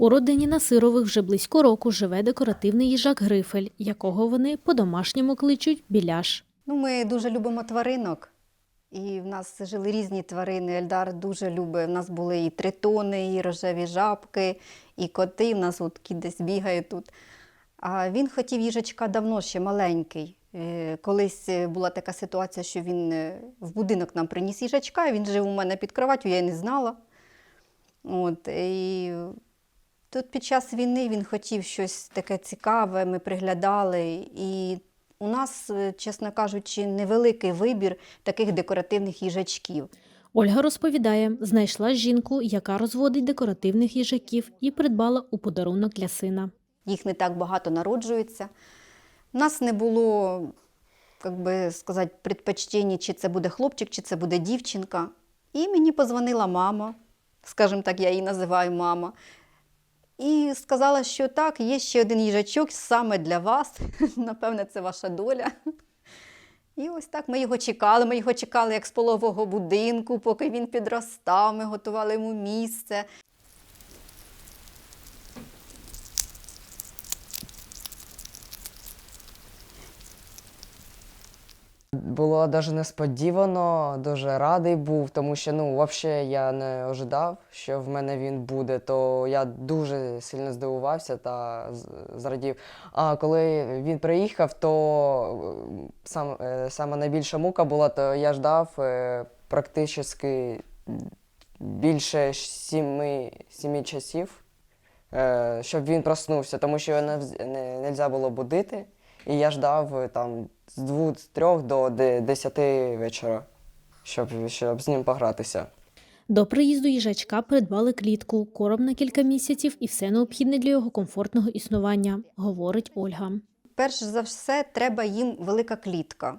У родині Насирових вже близько року живе декоративний їжак Грифель, якого вони по-домашньому кличуть біляш. Ну, ми дуже любимо тваринок. І в нас жили різні тварини. Ельдар дуже любить. У нас були і тритони, і рожеві жабки, і коти. У нас от десь бігає тут. А він хотів їжачка давно ще маленький. Е, Колись е, була така ситуація, що він е, в будинок нам приніс їжачка, він жив у мене під кроваттю, я й не знала. От, і тут під час війни він хотів щось таке цікаве, ми приглядали. І у нас, е, чесно кажучи, невеликий вибір таких декоративних їжачків. Ольга розповідає, знайшла жінку, яка розводить декоративних їжаків, і придбала у подарунок для сина. Їх не так багато народжується. У нас не було, як би сказати, предпочтені, чи це буде хлопчик, чи це буде дівчинка. І мені позвонила мама, скажімо так, я її називаю мама. Сказала, що так, є ще один їжачок саме для вас. Напевне, це ваша доля. І ось так ми його чекали. Ми його чекали як з полового будинку, поки він підростав. Ми готували йому місце. Було дуже несподівано, дуже радий був, тому що ну, взагалі я не ожидав, що в мене він буде, то я дуже сильно здивувався та зрадів. А коли він приїхав, то е, сам, е, саме найбільша мука була, то я ждав е, практично більше сіми, сіми часів, щоб він проснувся, тому що його не, нельзя було будити. І я ждав там з двох, з трьох до десяти вечора, щоб, щоб з ним погратися. До приїзду їжачка придбали клітку, корм на кілька місяців і все необхідне для його комфортного існування, говорить Ольга. Перш за все, треба їм велика клітка,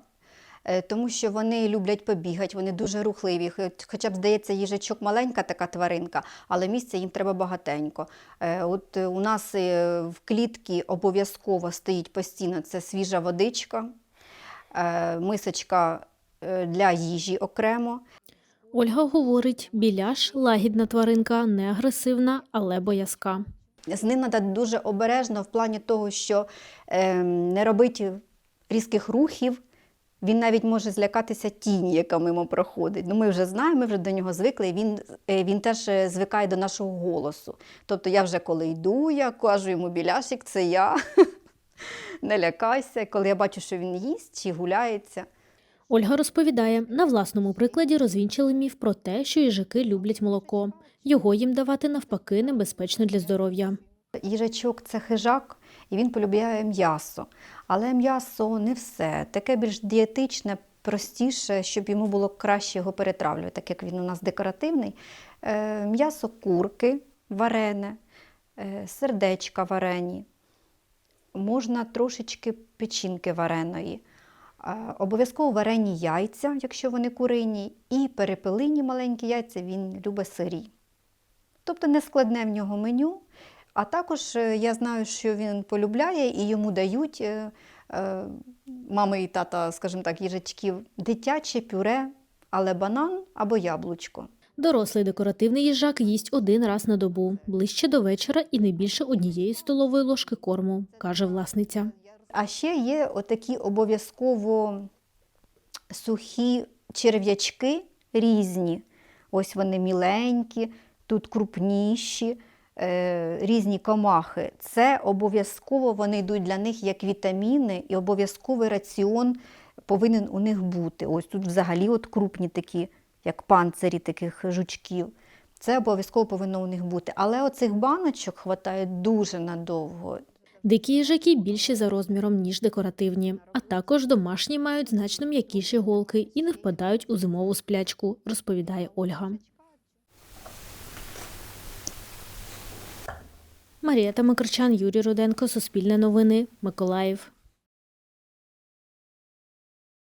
Е, тому що вони люблять побігати, вони дуже рухливі. Хоча б здається, їжачок маленька така тваринка, але місця їм треба багатенько. Е, От е, у нас в клітці обов'язково стоїть постійно це свіжа водичка, мисочка е, для їжі окремо. Ольга говорить, біляш лагідна тваринка, не агресивна, але боязка. З ним треба дуже обережно в плані того, що е, не робити різких рухів. Він навіть може злякатися тіні, яка мимо проходить. Ну, ми вже знаємо, ми вже до нього звикли, і він, е, він теж е, звикає до нашого голосу. Тобто я вже коли йду, я кажу йому біляшик, це я. Не лякайся, коли я бачу, що він їсть чи гуляється. Ольга розповідає, на власному прикладі розвінчили міф про те, що їжаки люблять молоко. Його їм давати навпаки небезпечно для здоров'я. Їжачок це хижак, і він полюбляє м'ясо. Але м'ясо не все. Таке більш дієтичне, простіше, щоб йому було краще його перетравлювати, так як він у нас декоративний. Е, М'ясо курки варене, е, сердечка варені, можна трошечки печінки вареної. Обов'язково варені яйця, якщо вони курині, і перепелині маленькі яйця він любить сирі. Тобто не складне в нього меню. А також е, я знаю, що він полюбляє і йому дають е, е, мами і тата, скажімо так, їжачків, дитяче пюре, але банан або яблучко. Дорослий декоративний їжак їсть один раз на добу, ближче до вечора і не більше однієї столової ложки корму, каже власниця. А ще є отакі обов'язково сухі черв'ячки різні. Ось вони міленькі, тут крупніші, е, різні комахи. Це обов'язково вони йдуть для них як вітаміни, і обов'язковий раціон повинен у них бути. Ось тут взагалі от крупні такі, як панцирі таких жучків. Це обов'язково повинно у них бути. Але оцих баночок хватає дуже надовго. Дикі їжаки більші за розміром, ніж декоративні, а також домашні мають значно м'якіші голки і не впадають у зимову сплячку, розповідає Ольга. Марія Тамакарчан, Юрій Руденко, Суспільне новини, Миколаїв.